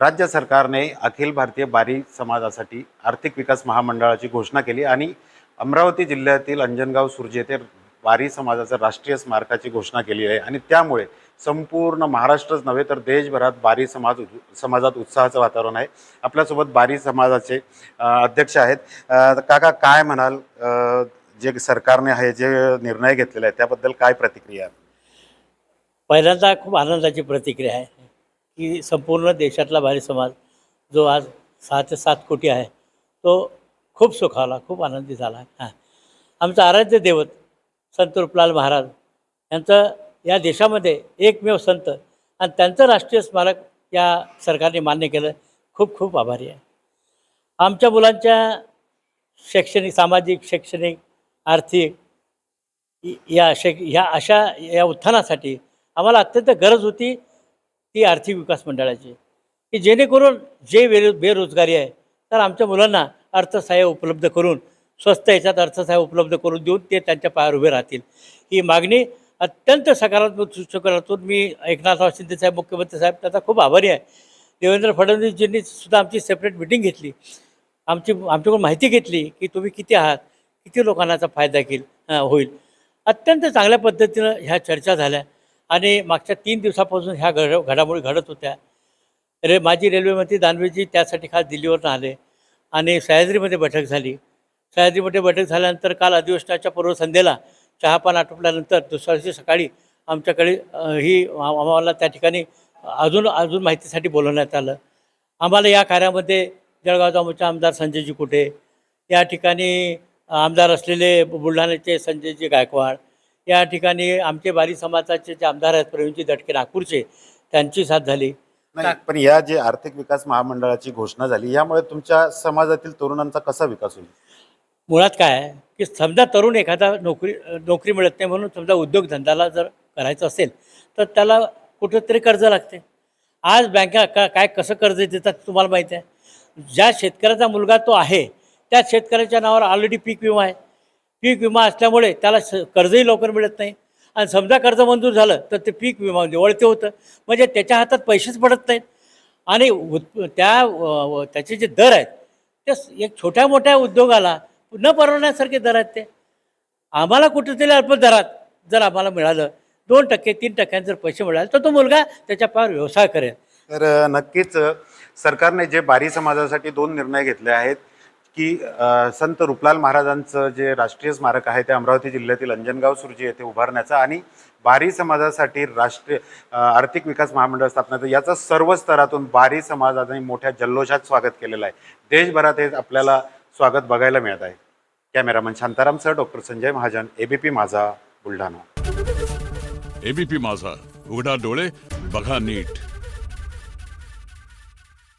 राज्य सरकारने अखिल भारतीय बारी समाजासाठी आर्थिक विकास महामंडळाची घोषणा केली आणि अमरावती जिल्ह्यातील अंजनगाव सुर्जी येथे बारी समाजाचं राष्ट्रीय स्मारकाची घोषणा केली आहे. आणि त्यामुळे संपूर्ण महाराष्ट्रच नव्हे तर देशभरात बारी समाज समाजात उत्साहाचं वातावरण आहे. आपल्यासोबत बारी समाजाचे अध्यक्ष आहेत. काका काय म्हणाल? जे सरकारने आहे जे निर्णय घेतलेला आहे त्याबद्दल काय प्रतिक्रिया आहे? पहिल्यांदा खूप आनंदाची प्रतिक्रिया आहे. की संपूर्ण देशातला भारी समाज जो आज सहा ते सात कोटी आहे तो खूप सुखावला खूप आनंदी झाला. हां. आमचं आराध्य दैवत संत रूपलाल महाराज यांचं या देशामध्ये एकमेव संत आणि त्यांचं राष्ट्रीय स्मारक या सरकारने मान्य केलं. खूप खूप आभारी आहे. आमच्या मुलांच्या शैक्षणिक सामाजिक शैक्षणिक आर्थिक या शै ह्या अशा या उत्थानासाठी आम्हाला अत्यंत गरज होती. ती आर्थिक विकास मंडळाची की जेणेकरून जे बेरो बेरोजगारी आहे तर आमच्या मुलांना अर्थसहाय्य उपलब्ध करून स्वस्त याच्यात अर्थसहाय्य उपलब्ध करून देऊन ते त्यांच्या पायावर उभे राहतील. ही मागणी अत्यंत सकारात्मक सूचकातून मी एकनाथराव शिंदेसाहेब मुख्यमंत्री साहेब त्याचा खूप आभारी आहे. देवेंद्र फडणवीसजींनी सुद्धा आमची सेपरेट मिटिंग घेतली. आमची आमच्याकडून माहिती घेतली की तुम्ही किती आहात किती लोकांना याचा फायदा घेईल होईल. अत्यंत चांगल्या पद्धतीनं ह्या चर्चा झाल्या. आणि मागच्या तीन दिवसापासून ह्या घड घडामोडी घडत होत्या. रे माझी रेल्वेमंत्री दानवेजी त्यासाठी खास दिल्लीवरून आले आणि सह्याद्रीमध्ये बैठक झाली. सह्याद्रीमध्ये बैठक झाल्यानंतर काल अधिवेशनाच्या पूर्वसंध्येला चहापान आटोपल्यानंतर दुसऱ्या दिवशी सकाळी आमच्याकडे ही आम्हाला त्या ठिकाणी अजून अजून माहितीसाठी बोलवण्यात आलं. आम्हाला या कार्यामध्ये जळगावचा आमचे आमदार संजयजी कुठे या ठिकाणी आमदार असलेले बुलढाण्याचे संजयजी गायकवाड या ठिकाणी आमचे बारी समाजाचे जे आमदार आहेत प्रवीणजी दटके नागपूरचे त्यांची साथ झाली. नाही पण या जे आर्थिक विकास महामंडळाची घोषणा झाली यामुळे तुमच्या समाजातील तरुणांचा कसा विकास होईल? मुळात काय आहे की समजा तरुण एखादा नोकरी नोकरी मिळत नाही म्हणून समजा उद्योगधंद्याला जर करायचं असेल तर त्याला कुठंतरी कर्ज लागते. आज बँका का काय कसं कर्ज देतात तुम्हाला माहीत आहे. ज्या शेतकऱ्याचा मुलगा तो आहे त्या शेतकऱ्याच्या नावावर ऑलरेडी पीक विमा आहे. पीक विमा असल्यामुळे त्याला स कर्जही लवकर मिळत नाही. आणि समजा कर्ज मंजूर झालं तर ते पीक विमा म्हणजे वळते होतं. म्हणजे त्याच्या हातात पैसेच पडत नाहीत. आणि उत् त्या व- त्याचे जे दर आहेत ते स- एक छोट्या मोठ्या उद्योगाला न परवडण्यासारखे दर आहेत ते. आम्हाला कुठेतरी अल्प दरात जर आम्हाला मिळालं दोन टक्के तीन टक्क्यांचे जर पैसे मिळाले तर तो मुलगा त्याच्या पार व्यवसाय करेल. तर नक्कीच सरकारने जे बारी समाजासाठी दोन निर्णय घेतले आहेत की संत रुपलाल महाराजांचं जे राष्ट्रीय स्मारक आहे ते अमरावती जिल्ह्यातील अंजनगाव सुरजी येथे उभारण्याचं आणि बारी समाजासाठी राष्ट्रीय आर्थिक विकास महामंडळ स्थापनाचं याचं सर्व स्तरातून बारी समाजाने मोठ्या जल्लोषात स्वागत केलेलं आहे. देशभरात हे आपल्याला स्वागत बघायला मिळत आहे. Cameraman Shantaram sir doctor Sanjay Mahajan ABP Majha Buldhana. ABP माझा उघडा डोळे बघा नीट.